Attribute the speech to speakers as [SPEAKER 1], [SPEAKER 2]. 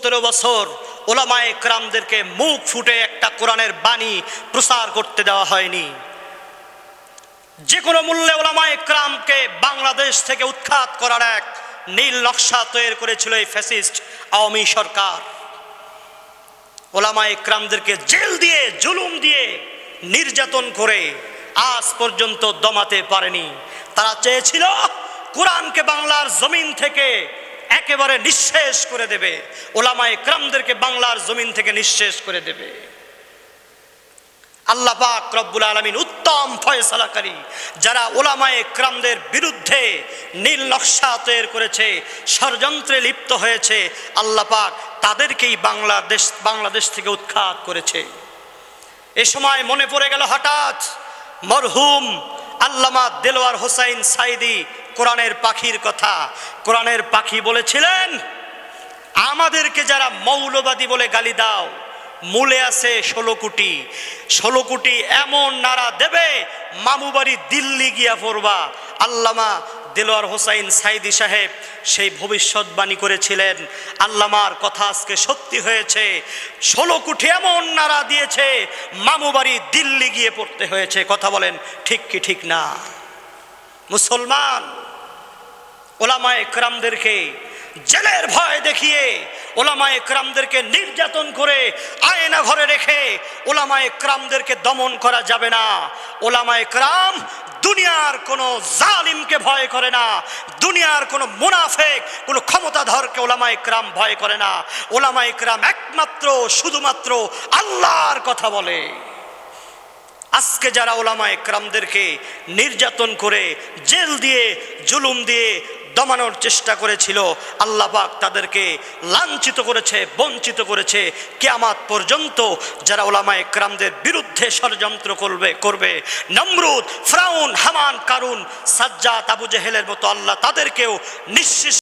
[SPEAKER 1] সতেরো বছর ওলামায়ে ক্রামদেরকে মুখ ফুটে একটা কোরআনের বাণী প্রচার করতে দেওয়া হয়নি। যে কোনো মূল্যে ওলামায়ে ক্রামকে বাংলাদেশ থেকে উৎখাত করার এক নীল নকশা তৈরি করেছিল এই ফ্যাসিস্ট আওয়ামী সরকার। ওলামায়ে ক্রামদেরকে জেল দিয়ে, জুলুম দিয়ে নির্যাতন করে আজ পর্যন্ত দমাতে পারেনি। তারা চেয়েছিল কোরআনকে বাংলার জমিন থেকে একেবারে নিঃশেষ করে দেবে। ওলামায়ে ক্রামদেরকে বাংলার জমিন থেকে নিঃশেষ করে দেবে। আল্লাহ পাক রব্বুল আলমিন উত্তম ফয়সালাকারী, যারা ওলামায়ে ক্রামদের বিরুদ্ধে নীল নকশা তৈরি করেছে, ষড়যন্ত্রে লিপ্ত হয়েছে, আল্লাহ পাক তাদেরকেই বাংলাদেশ বাংলাদেশ থেকে উৎখাত করেছে। এ সময় মনে পড়ে গেল হঠাৎ মরহুম আল্লামা দেলোয়ার হোসাইন সাইদি কোরআনের পাখির কথা। কোরআনের পাখি বলেছিলেন, আমাদেরকে যারা মৌলবাদী বলে গালি দাও, মূলে আছে ষোলো কোটি। ষোলো কোটি এমন নারা দেবে মামুবাড়ি দিল্লি গিয়া পড়বা। আল্লামা দেলোয়ার হোসাইন সাইদি সাহেব সেই ভবিষ্যৎবাণী করেছিলেন, আল্লামার কথা আজকে সত্যি হয়েছে। ষোলো কোটি এমন নারা দিয়েছে মামুবাড়ি দিল্লি গিয়ে পড়তে হয়েছে। কথা বলেন, ঠিক কি ঠিক না? মুসলমান, ওলামায়ে ক্রামদেরকে জেলের ভয় দেখিয়ে, ওলামায়ে ক্রামদেরকে নির্যাতন করে আয়না ঘরে রেখে ওলামায়ে ক্রামদেরকে দমন করা যাবে না। ওলামায়ে ক্রাম দুনিয়ার কোনো জালিমকে ভয় করে না, দুনিয়ার কোনো মুনাফেক, কোনো ক্ষমতাধরকে ওলামায়ে ক্রাম ভয় করে না। ওলামায়ে ক্রাম একমাত্র, শুধুমাত্র আল্লাহর কথা বলে। আজকে যারা ওলামা একরামদেরকে নির্যাতন করে জেল দিয়ে, জুলুম দিয়ে দমানোর চেষ্টা করেছিল, আল্লাহ পাক তাদেরকে লাঞ্ছিত করেছে, বঞ্চিত করেছে। কেয়ামাত পর্যন্ত যারা ওলামা একরামদের বিরুদ্ধে ষড়যন্ত্র করবে করবে। নমরুদ, ফ্রাউন, হামান, কারুন সাজ্জাত আবু জেহেলের মতো আল্লাহ তাদেরকেও নিঃশেষ